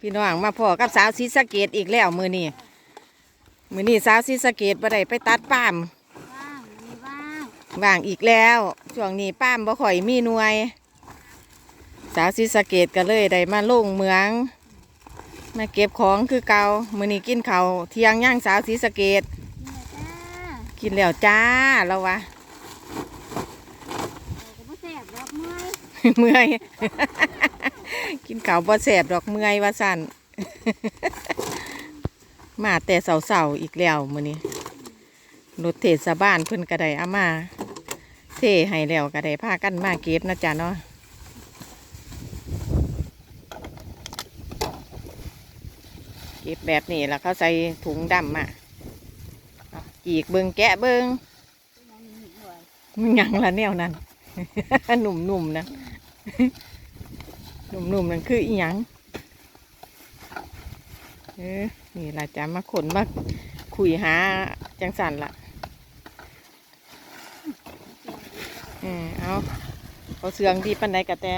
พี่น้องมาพอกับสาวศรีสะเกดอีกแล้วมือนี้มือนี้สาวศรีสะเกดบ่ได้ไปตัดป้ามว่างมีว่างว่างอีกแล้วช่วงนี้ป้ามบ่ค่อยมีหน่วย สาวศรีสะเกดก็เลยได้มาลงเมืองมาเก็บของคือเก่ามือนี้กินข้าวเที่ยงย่างสาวศรีสะเกดนี่แหละจ้ากินแล้วจ้าแล้ววะเราก็บ่แซ่บดอกเมื่อยเมื่อย กินข้าวบ่แสบดอกเมื่อยว่าสั่นมาแต่เสาๆอีกแล้วมื้อนี้รถเทศบาลเพิ่นก็ได้เอามา เทให้แล้วก็ได้พากันมาเก็บนะจ๊ะเนาะเก็บแบบนี้แล้วเขาใส่ถุงดำมาเอาจีกเบิงแกะเบิงยังมีหน่วยมันหยังละแนวนั้น หนุ่มๆนะห นุ่มๆนั่นคืออีหยังเออนี่ล่ะจะมาขนมาคุยหาจังสันละเออเอาเอาเสืองดีปันใดกะแต่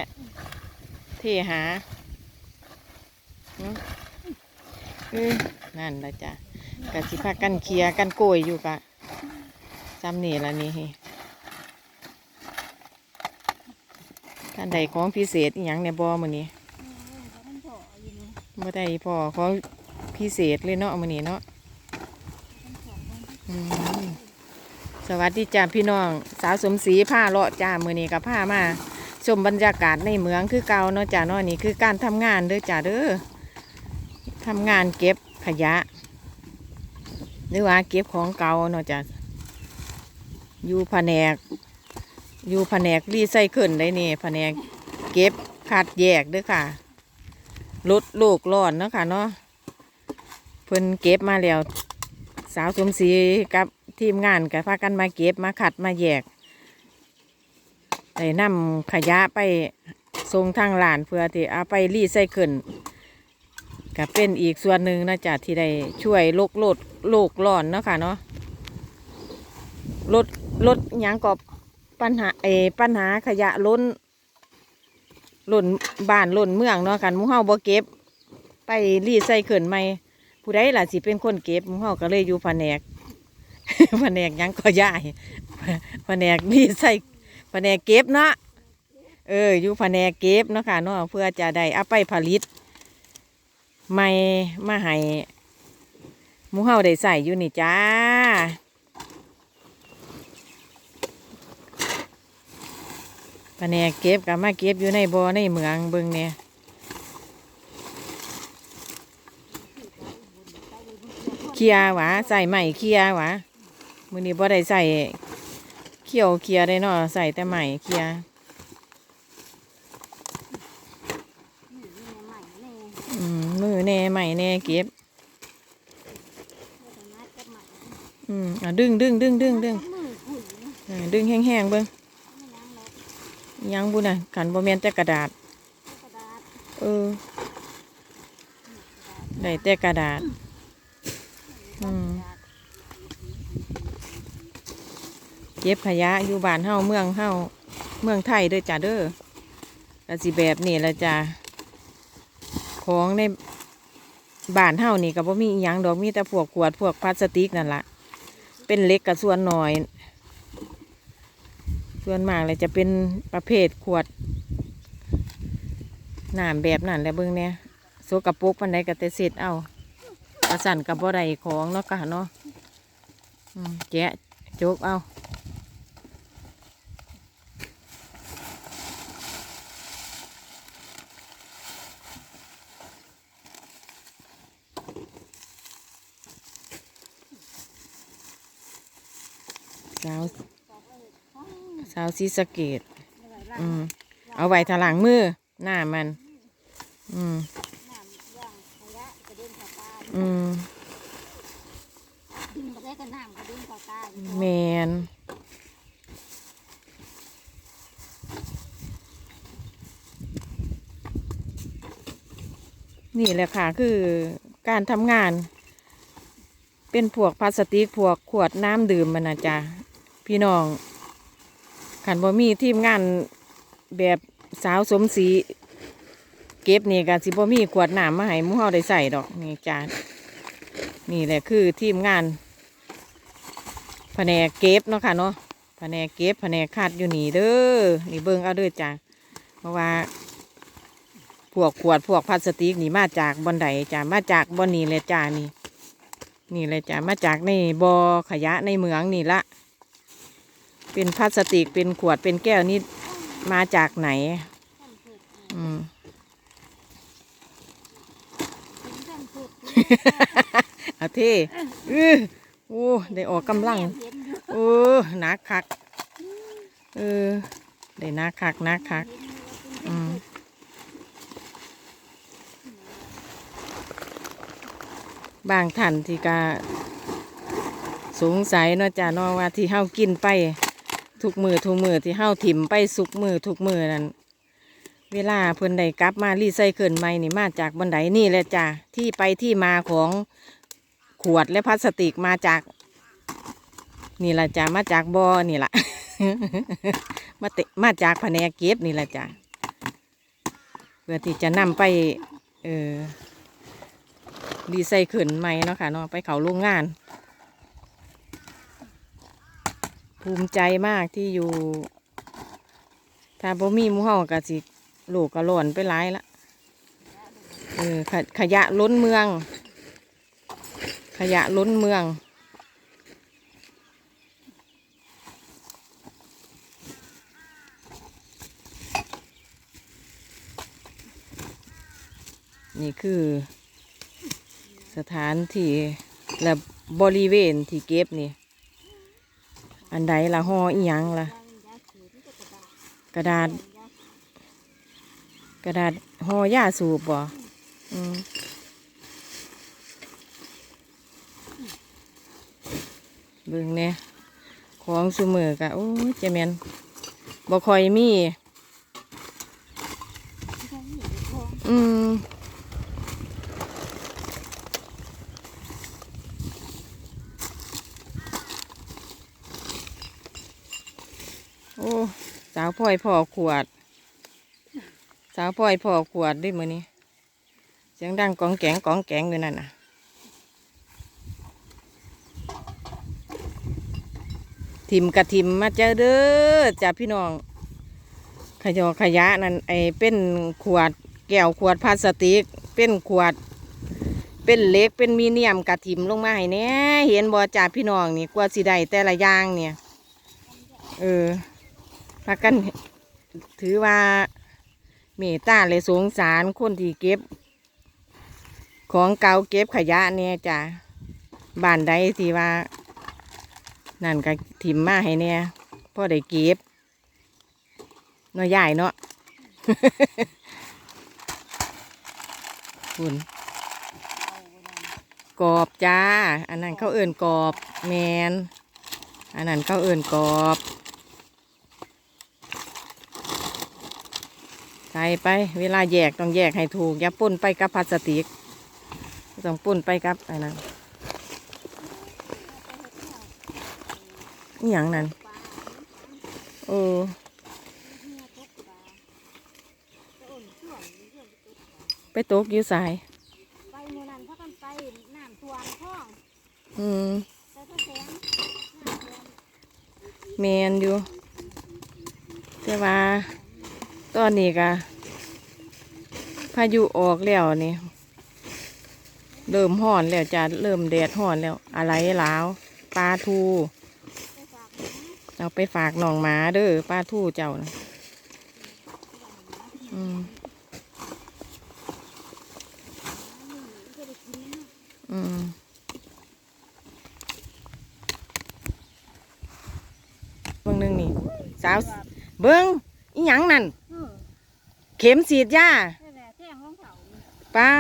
เทหาเออนั่นละจ้ะกะสิพากันเคลียกันโกยอยู่กะจำนี่ละนี่ ท่านใดของพิเศษอหย่างในบ่อมือนี้เออเขาเป็นพ่ออยู่นี่บ่ได้พอของพิเศษเลยเนาะมือนี้เนาะอืมสวัสดีจ้าพี่น้อง สาวสมศรีผ้าเลาะจ้ามือนี้กับผ้ามาชมบรรยากาศในเมืองคือเก่าเนาะจ้าเนาะนี่คือการทำงานเด้อจ้าเด้อทำงานเก็บขยะ หรือว่าเก็บของเก่าเนาะจ้าอยู่แผนก อยู่แผนกรีไซเคิลได้นี่แผนกเก็บคัดแยกเด้อค่ะลดโลกร้อนเนาะค่ะเนาะเพิ่นเก็บมาแล้ว สาวสมศรีกับทีมงานกับพากันมาเก็บมาขัดมาแยกได้นำขยะไปส่งทางหลานเพื่อที่เอาไปรีไซเคิลก็เป็นอีกส่วนหนึ่งนะจ๊ะที่ได้ช่วยลดโลดโลกร้อนเนาะค่ะเนาะลดลดยังกับ ปัญหาเอปัญหาขยะล้นหล้นบ้านหล้นเมืองเนาะกันมู่เฮาบ่เก็บ ไปรีไซเคิลใหม่ผู้ใดล่ะสิเป็นคนเก็บมูเฮาก็เลยอยู่แผนกแผนกยังก็ย่ายแผนกมีใส่แผนกเก็บเนาะเอออยู่แผนกเก็บเนาะค่ะเนาะเพื่อจะได้เอาไปผลิตใหม่มาให้มูเฮาได้ใส่อยู่นี่จ้า แนกเก็บกับมาเก็บอยู่ในบ่อในเมืองเบิ่งเนี่ยเคลียหวะใส่ใหม่เคลียหวะมือนี้บ่ได้ใส่เขียวเคลียได้เนาะใส่แต่ใหม่เคลียมือแน่ใหม่แน่เก็บอืมอะดึงดึงดึงดึงดึงอะดึงแห้งๆเบิ่ง ยังแล้วยังบุน่ะขันบ่แม่นแต่กระดาษ กระดาษเออได้แต่กระดาษ อืม เก็บขยะอยู่บ้านเฮาเมืองเฮาเมืองไทยเด้อจ้าเด้อก็สิแบบนี้ละจ้าของในบ้านเฮานี่ก็บ่มีอิหยังดอกมีแต่พวกขวดพวกพลาสติกนั่นละเป็นเล็กกับส่วนหน่อย ส่วนมากเลยจะเป็นประเภทขวดน้ำแบบนั้นแหละเบิ่งเนี่ยโซกระปุกปันใดก็แต่เสร็จเอากระสั่นกับบ่ไดของเนาะกะเนาะแกะโจกเอาสาว สาวซีสะเกตไม่ไหวละอืมเอาไว้ทางหลังมือหน้ามัน อืมน้ำย่างขยะกระเด็นเข้าตาอืมดึงไปได้ก็น้ำกระเด็นเข้าตาอยู่แมนนี่แหละค่ะคือการทำงาน เป็นพวกพลาสติกพวกขวดน้ำดื่มมันนะจ๊ะพี่น้อง ขันบ่มีทีมงานแบบสาวสมศรีเก็บนี่ก็สิบ่มีขวดน้ำมาให้มู่เฮาได้ใส่ดอกนี่จ้านี่แหละคือทีมงานแผนกเก็บเนาะค่ะเนาะแผนกเก็บแผนกคัดอยู่นี่เด้อนี่เบิ่งเอาเด้อจ้าเพราะว่าพวกขวดพวกพลาสติกนี่มาจากบอนใดจ้ามาจากบอนนี่เลยจ้านี่ นี่เลยจ้ามาจากในบอ่อขยะในเมืองนี่ละ เป็นพลาสติกเป็นขวดเป็นแก้วนี่มาจากไหนท่านฝึกอืมถึงท่านฝึกเอาเท่เออโอ้ได้ออกกำลังเห็นอยู่โอ้หนักคัก เออ ได้หนักคักหนักคักเห็นอยู่ว่าเป็นอืท่านมฝึกบางท่านที่กาสงสัยเนาะจ้าเนาะว่าที่เฮากินไป ทุกมือทุกมือที่เฮาถิ่มไปสุกมือทุกมือนั่นเวลาเพิ่นได้กลับมารีไซเคิลใหม่นี่มาจากบันไดนี่แหละจ้าที่ไปที่มาของขวดและพลาสติกมาจาก นี่แหละจ้ามาจากบอ่อนี่แหละมาเตมาจากแผนกเก็บนี่แหละจ้าเพื่อที่จะนำไปเออดีไซเคิลใหม่เนาะค่ะเนาะไปเขาโรงงาน ภูมิใจมากที่อยู่ ถ้าบ่มีหมูเฮากะสิโลกกะหล่นไปหลายละเออขขยะล้นเมือง ขยะล้นเมือง นี่คือสถานที่และบริเวณที่เก็บนี่ อันใดละห่ออีหยังละยาเป็นยาสูบนี่ก็กระดาษกระดาษ กระดาษห่อยาสูบบ่อืมเบิ่งเนี่ยของสุมือกะโอ้เจแมนบ่คอยมี ที่ท่านอยู่ในคลอง อืมโอ้สาว พ่อยพ่อขวด สาวพ่อยพ่อขวดด้วยมือนี้เสียงดังกองแกงกองแกงอยู่นั่นน่ะทิมกระทิมมาเจอเด้อจ้าพี่น้องขยอขยะนั่นไอเป็นขวดแก้วขวดพลาสติก เป็นขวด เป็นเล็กเป็นมีเนียมกระถิมลงมาให้แหน่เห็นบ่จ่าพี่น้องนี่กว่าสิได้แต่ละอย่างเนี่ย เออ พากันถือว่าเมตตาเลยสงสารคนที่เก็บ ของเก่าเก็บขยะเนี่ยจ้ะบ้านใดที่ว่า นั่นก็ถิ่มมาให้เนี่ยพ่อได้เก็บน้อยใหญ่เนาะคุณกรอบจ้า อันนั้นเขาเอื่นกรอบแมนอันนั้นเขาเอื่นกรอบ ใส่ไป เวลาแยกต้องแยกให้ถูก อย่าป่นไปกับพลาสติกต้องป่นไปกับอันนั้นอหย่างนั้นปลาเออเนี่ยตกปลาจะอ่อนส่วนเรื่องตกปลาไปตกอยู่สาย ไปโมนันพักกันไปน้ำท่วมคลองอืมไปพระแสงน้ำท่วมแมนอยู่แต่ว่า ตอนนี้ก็พายุออกแล้วนี่เริ่มห่อนแล้วจ้ะเริ่มแดดห่อนแล้ว อะไรหลาวปลาทูเอาไปฝากหนองหมาเด้อปลาทูเจ้านะอืมอืมเบิ่งหนึงนี่สาวเบิ้งอีหยังนั่น เออเข็มฉีดยานี่แหละแท่งของเขานี่ปา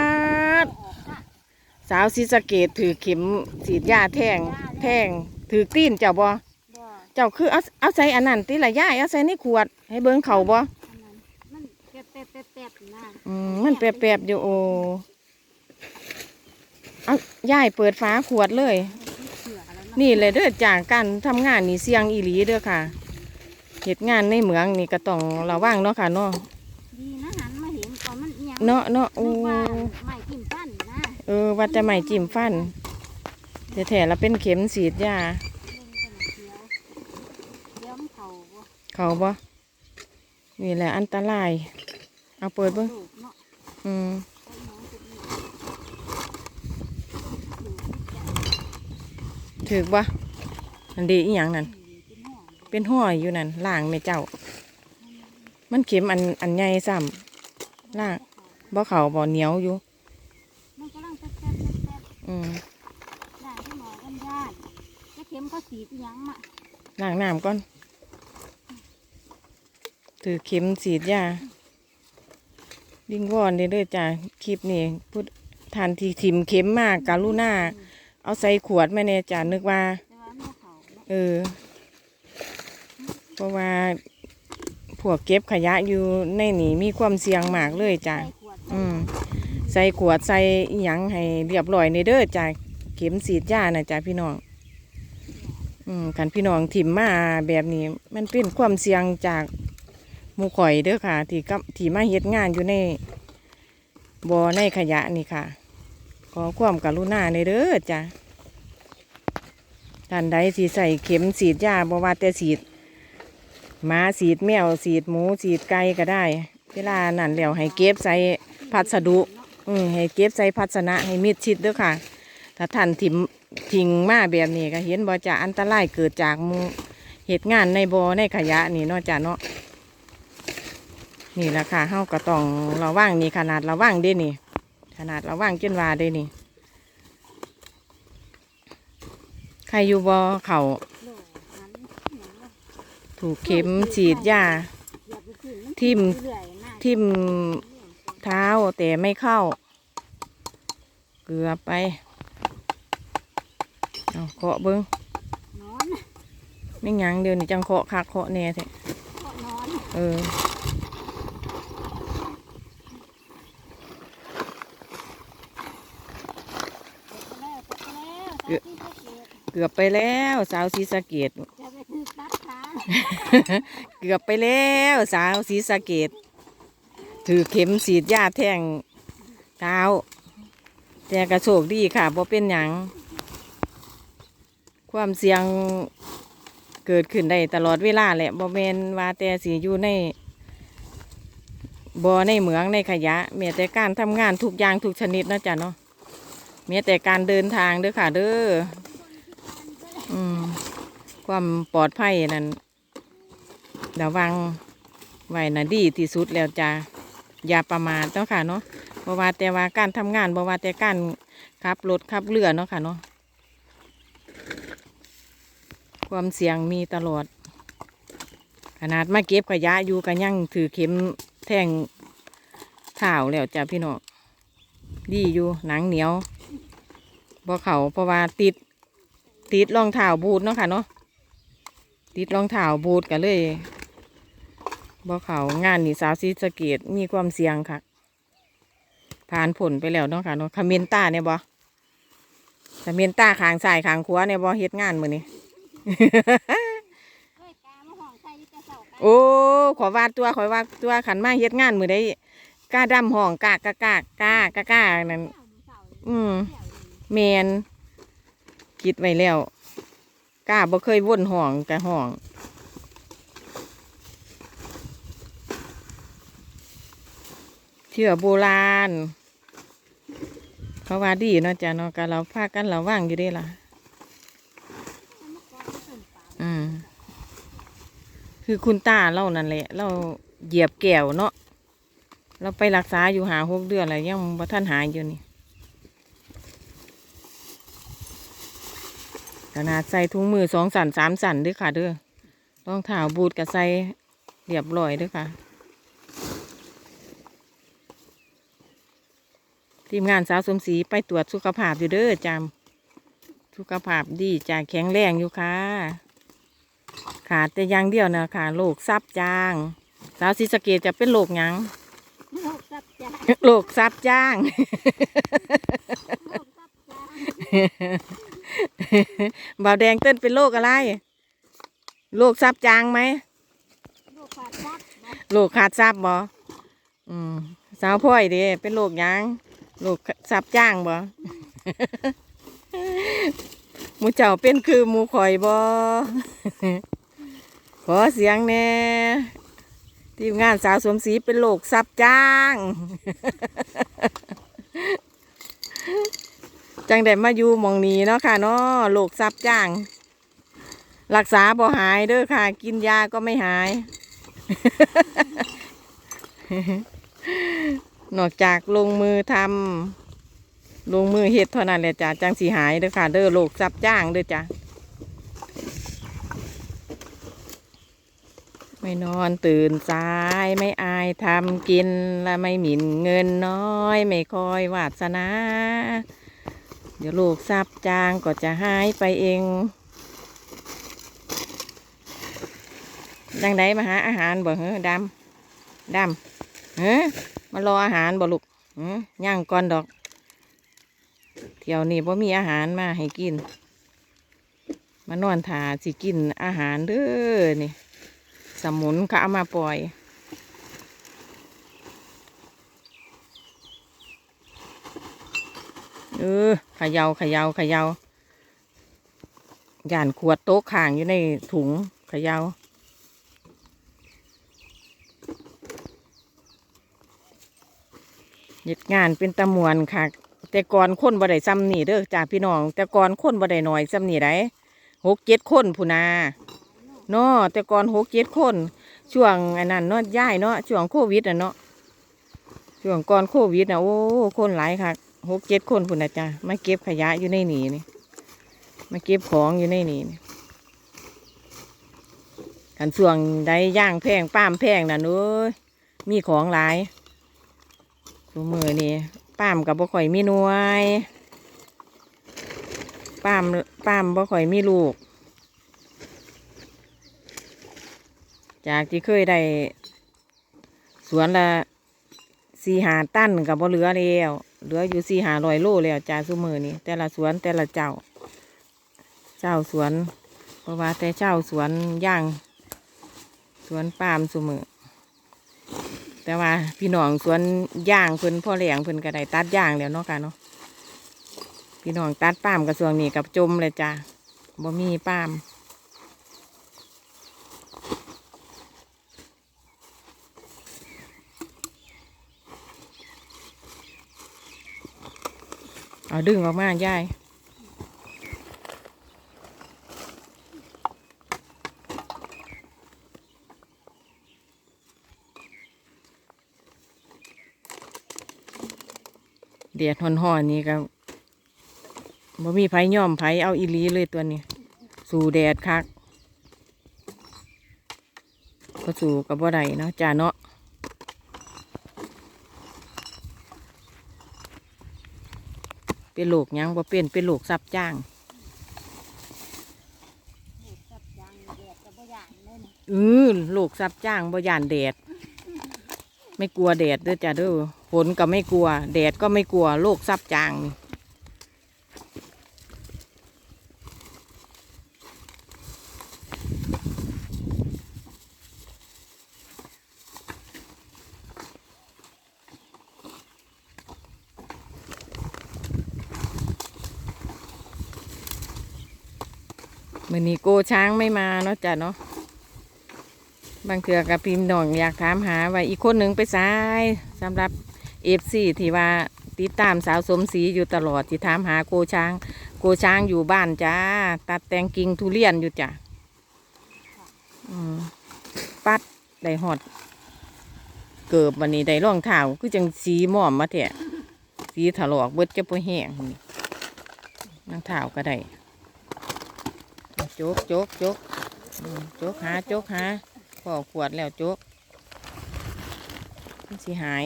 ดออกจ้ะสาวศรีสะเกดถือเข็มฉีดยาแท่งแท่งถือตีนเจ้าบ่บ่เจ้าคือเอาเอาใส่อันนั้นตีละย่ายเอาใส่ในขวด ให้เบิ้งเขาบ่อันนั้นมันแป๊บแป๊บแป๊บแป๊บนะอืมมันแปบๆอยู่โอเอาย่ายเปิดฝาขวดเลยเสือแล้วนะนี่เลยเด้อจากการทำงานนี่เสี่ยงอีหลีเด้อค่ะเหตุงานในเหมืองนี่ก็ต้องระวังเนาะค่ะเนาะดีนะหันมา เห็นตอนมันอิหยังเนาะเนาะโอ้นึกว่าไม้กิมปั้นนะเออว่าจะไม่จิ้มฟันแต่แถแล้วเป็นเข็มฉีดยาเบิ่งกันเขียวเดี๋ยวมันเข่าบ่เขาบ่นี่แหละอันตราย เอาเปิดเบิ่งลูกเนาะอืมไอ้น้องจะมีอยู่ที่ใจถือบ่อันดีอีหยังนั่น เป็นห่วงเป็นห้อยอยู่นั่นล่างแม่เจ้า มันเข็มอันอันใหญ่ซ้ำล่าง บ่เขาบ่เหนียวอยู่มันกำลังแป๊บแป๊บแป๊บแป๊บอืมด่าที่หมอกันญาติจะเข็มเขาสีดอิหยังมาล้างน้ำก่อน ถือเข็มฉีดยาดิ้งวอนเด้อเด้อจ้าคลิปนี้พูดทานทีทิมเข็มมากกาลูน่าเอาใส่ขวดแม่เน่จ้านึกว่า แต่ว่ามันบ่เขาเนาะเออ เพราะว่าพวกเก็บขยะอยู่ในนี่มีความเสี่ยงมากเลยจ้ะใส่ขวด อืมใส่ขวดใส่หยังให้เรียบร้อยในเด้อจ้ะเข็มสีดยานะจ้ะพี่น้อง อืมกันพี่น้องถิ่มมาแบบนี้ มันเป็นความเสี่ยงจากหมูข่อยเด้อค่ะ ที่กับที่มาเฮ็ดงานอยู่ในบ่อในขยะนี่ค่ะ ขอความกรุณาในเด้อจ้ะท่านใดสีใส่เข็มสีดยาบ่ว่าแต่สีดหมาสีดแมวสีดหมูสีดไก่ก็ได้ เวลานั่นแล้วให้เก็บใส่ พัสดุอืมให้เก็บใส่ภาชนะให้มิดชิดด้อค่ะ ถ้าท่านถิ่มทิ้งมาแบบนี้ก็เห็นบ่จะอันตรายเกิดจากมูเหตุงานในบ่อในขยะนี่นาะจ้ะเนาะนี่แหละค่ะเฮาก็ต้องระวังนี่ขนาดระวังเด้นี่ ขนาดระวังจนว่าเด้นี่ ใครอยู่บ่เขาถูกเข็มฉีดยาทิ่มทิ่ม เท้าแต่ไม่เข้า เกือบไปเอาเคาะเบิ้งนอนไม่หยังเดี๋ยวนี้จังเคาะคักเคาะแน่แท้ก็นอนเออเดี๋ยวก็แล้วเดี๋ยวก็แล้วสาธิตเกตเกือบไปแล้วสาวศรีสะเกดจะไปคือตัดขาเกือบไปแล้วสาวศรีสะเกด ถือเข็มฉีดยาแทงเท้าแต่กระโชคดีค่ะบ่เป็นหยังความเสี่ยงเกิดขึ้นได้ตลอดเวลาแหละบ่แมนว่าแต่สีอยู่ในบอในเหมืองในขยะแม้แต่การทำงานทุกอย่างทุกชนิดนะจ๊ะเนาะแม้แต่การเดินทางเด้อค่ะ เด้ออืมความปลอดภัยนั่นระวังไว้นะดีที่สุดแล้วจ้า อย่าประมาทเนาะค่ะเนาะเพราว่าแต่ว่าการทำงานเพราว่าแต่การขับรถขับเรือเนาะค่ะเนาะความเสี่ยงมีตลอด ขนาดมาเก็บขยะอยู่กันยังถือเข็มแทงเท้าแล้วจ้าพี่น้องดีอยู่หนังเหนียวบ่เขาเพราะว่าติดติดรองเท้าบูทเนาะค่ะเนาะติดรองเท้าบูทกันเลย บ่เขางานนี่สาวซีสเกตมีความเสี่ยงค่ะ ผ่านผลไปแล้วเนาะค่ะเนาะคาเมนต้าเนี่ยบ่คาเมนต้าขางซ้ายขางขวาเนี่ยบ่เฮ็ดงานมือนี่ โอ้ขอว่าตัวขอว่าตัวขันมาเฮ็ดงานมือใดกล้าดำห้องกากากากกากากานั่นเสาอืมเดี่ยวอยู่แมนคิดไว้แล้วกล้าบ่เคยว่นห้องกะห้อง ชื่อโบราณเขาว่าดีเนาะจ้ะเนาะกะเราพากันเราว่างอยู่ด้ล่ะ อืมคือคุณตาเรานั่นแหละ เราเหยียบแก้วเนาะเราไปรักษาอยู่หาหกเดือนแล้วยังบ่ท่านหายอยู่นี่ขนาดใส่ถุงมือสองสันสามสันด้วยค่ะเด้อรองเท้าบูทกับใส่เรียบร้อยด้วยค่ะ ทีมงานสาวสมศรีไปตรวจสุขภาพอยู่เด้อจำสุขภาพดีจ้าแข็งแรงอยู่ค่ะ ขาดแต่อย่างเดียวนะค่ะโรคซับจาง สาวศรีสะเกดจะเป็นโรคหยังโลกซับจ้าโรคซับจางโลกซับจ้าบ่าวแดงเต้นเป็นโรคอะไรโรคซับจางไหมโลกขาดซับนะโรคขาดซับบ่อืมสาวพ่อยเด้เป็นโรคหยัง โรคสับจ้างบ่หมูเจ้าเป็นคือหมูข่อยบ่ขอเสียงแน่ทีมงานสาวสวมศรีเป็นโรคสับจ้าง จังได้มาอยู่มองนี้เนาะค่ะเนาะโรคสับจ้าง รักษาบ่หายเด้อค่ะ กินยาก็ไม่หาย นอกจากลงมือทำลงมือเฮ็ดเท่านั้นแหละจ้ะจังสีหายเด้อค่ะ เด้อโรคซับจ้างเด้อจ้ะไม่นอนตื่นสายไม่อายทำกินและไม่หมิ่นเงินน้อย ไม่คอยวาสนา เดี๋ยวโรคซับจางก็จะหายไปเองดังไดมาหาอาหารบ่เฮ้ดำดำเฮ้ มารออาหารบ่ลูกย่างก่อนดอกเที่ยวนี้บ่มีอาหารมาให้กิน มานอนถาสิกินอาหารเด้อนี่ สมุนขาเอามาปล่อยเออขยาขยาขยาย่านขวดโต๊ะข้างอยู่ในถุงขยา เหตุงานเป็นตะมวนค่ะ แต่ก่อนคนบ่ได้ซ้ำนี่เด้อจ้าพี่น้อง แต่ก่อนคนบ่ได้หน่อยซ้ำนี่ได้หกเจ็ดคนพูนาเนาะแต่ก่อนหกเจ็ดคนช่วงอันนั้นเนาะย้ายเนาะช่วงโควิดอะเนาะช่วงก่อนโควิดอะโอ้คนหลายค่ะหกเจ็ดคนพูนะจ้ามาเก็บขยะอยู่ในนี่นี่มาเก็บของอยู่ในนี่นี่กันช่วงใดย่างแพงป้ามแพงน่ะเน้ยมีของหลาย ตัวมือนี่ป้ามกับบ่ข่อยมีหน่วยป้ามป้ามบ่ข่อยมีลูก จากที่เคยได้สวนละสี่หาตั้นกับบ่เหลือแล้วเหลืออยู่สี่หาร้อยโลแล้วจากสุมือนี่แต่ละสวนแต่ละเจ้า เจ้าสวนเพราะว่าแต่เจ้าสวนย่างสวนปาล์มสุมือ แต่ว่าพี่น้องสวนย่างเพิ่นพ่อแหลงเพิ่นก็ได้ตัดย่างแล้วเนาะค่ะเนาะพี่น้องตัดป้ามกระทรวงนี้กับจมเลยจ้ะบ่มีป้ามเอาดึงออกมาย่าย เดียดหอนๆนี่ก็บ่มีไผย่อมไผเอาอีหลีเลยตัวนี้ สู่แดดคักก็สู่กับบ่ได้เนาะจ้าเนาะเป็นโรคหยังบ่เป็นเป็นโรคซับจ้างเห็ดจับยางแดดกับบ่ยานเลยนะอือโรคซับจ้างบ่ย่านแดด ไม่กลัวแดดเด้อจ้าเด้อ ฝนก็ไม่กลัว แดดก็ไม่กลัวโรคซับจางมือนี้โกช้างไม่มาเนาะจ้ะเนาะบางเถื่อกับพิมพ์น้องอยากถามหาว่าอีกคนหนึ่งไปซ้ายสำหรับ เอฟซีที่ว่าติดตามสาวสมศรีอยู่ตลอดที่ถามหาโกช้าง โกช้างอยู่บ้านจ้า ตัดแต่งกิ่งทุเรียนอยู่จ้ะอืมปัดได้หอด เกิบวันนี้ได้รองเท้าคือจังสีหม่อมมาแทะสีถลอกเบิดจะพอแห้งนี่รองเท้าก็ได้โจกโจกโจกโจกหาโจกหาพอขวดแล้วโจ๊กมันสิหาย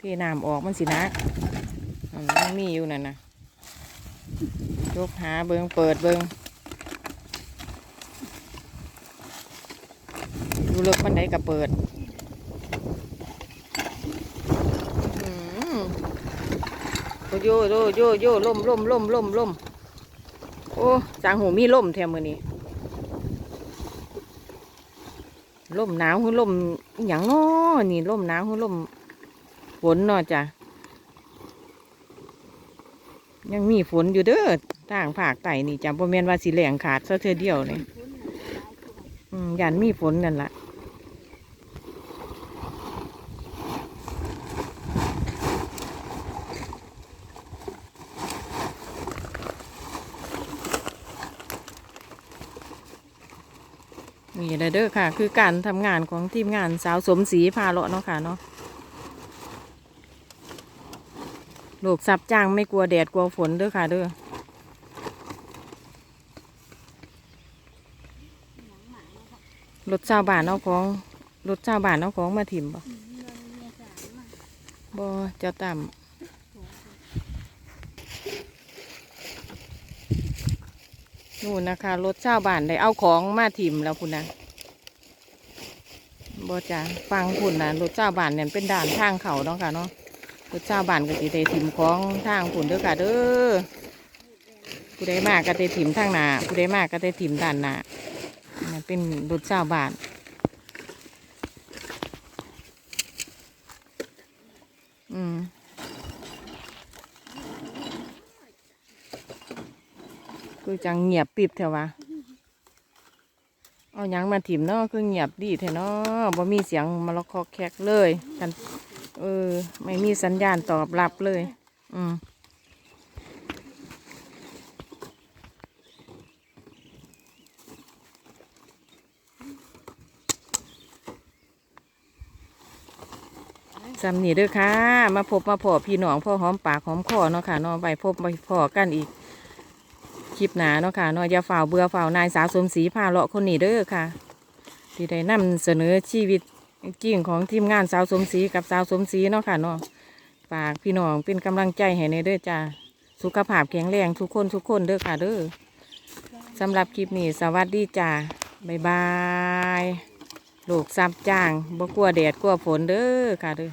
ที่น้ำออกมันสินักอันมันมีอยู่นั่นนะโจ๊กหาเบิงเปิดเบิงดูเลิกมันไดกับเปิดอือโอ้โยโยโยโยล่มล่มล่มล่มล่มโอ้จางหูมีล่มแถมมือนี้ล่มหนาวคือลมอหย่างน้อนี่ล่มหนาวคือลม นเนาะจ้ะยังมีฝนอยู่เด้อทางภาคใต้นี่จ้ะบ่แม่นว่าสิแหลงขาดซะเทื่อเดียวนี่ฝนน่ะหลายตัวอืมยันมีฝนนั่นล่ะนี่แหละเด้อค่ะ คือการทำงานของทีมงานสาวสมศรีพาเลาะเนาะค่ะเนาะ ลูกสับจ้างไม่กลัวแดดกลัวฝนเด้อค่ะเด้อหนังหมาเนาะค่ะรถชาวบ้านเอาของรถชาวบ้านเอาของมาถิ่มบ่บ่เจ้าต่ำนู่นนะคะรถชาวบ้านได้เอาของมาถิ่มแล้วพุ่นะบ่จ้ะฟังพุ่นะรถชาวบ้านเนี่ยเป็นด่านทางเขาเนาะค่ะเนาะ รถชาบ้านก็สิได้ถิ่มของทางพุ่นเด้อค่ะเด้อผู้ใดมากก็ได้ถิ่มทางหน้าผู้ใดมากก็ได้ถิ่มด้านหน้านั่นเป็นรถชาบ้านอืมคือจังเงียบปิบเถอะวะเอายังมาถิ่มเนาะคือเงียบดีเถอะเนาะบ่มีเสียงมาละคอแคกเลยกัน เออ ไม่มีสัญญาณตอบรับเลย อืมสำนีเด้อค่ะ มาพบมาพอพี่น้องพ่อหอมปากหอมคอเนาะค่ะเนาะไปพบไปพอกันอีก คลิปหนาเนาะค่ะเนาะอย่าฝ่าเบื่อฝ่านายสาวสมศรีพาเลาะคนนี้เด้อค่ะ ที่ได้นำเสนอชีวิต จริงของทีมงานสาวสมศรีกับสาวสมศรีเนาะค่ะเนาะฝากพี่น้องเป็นกำลังใจให้ในเด้อจ้าสุขภาพแข็งแรงทุกคนทุกคนเด้อค่ะเด้อสำหรับคลิปนี้สวัสดีจ้าบ๊ายบายลูกซับจ้างบ่กลัวแดดกลัวฝนเด้อค่ะเด้อ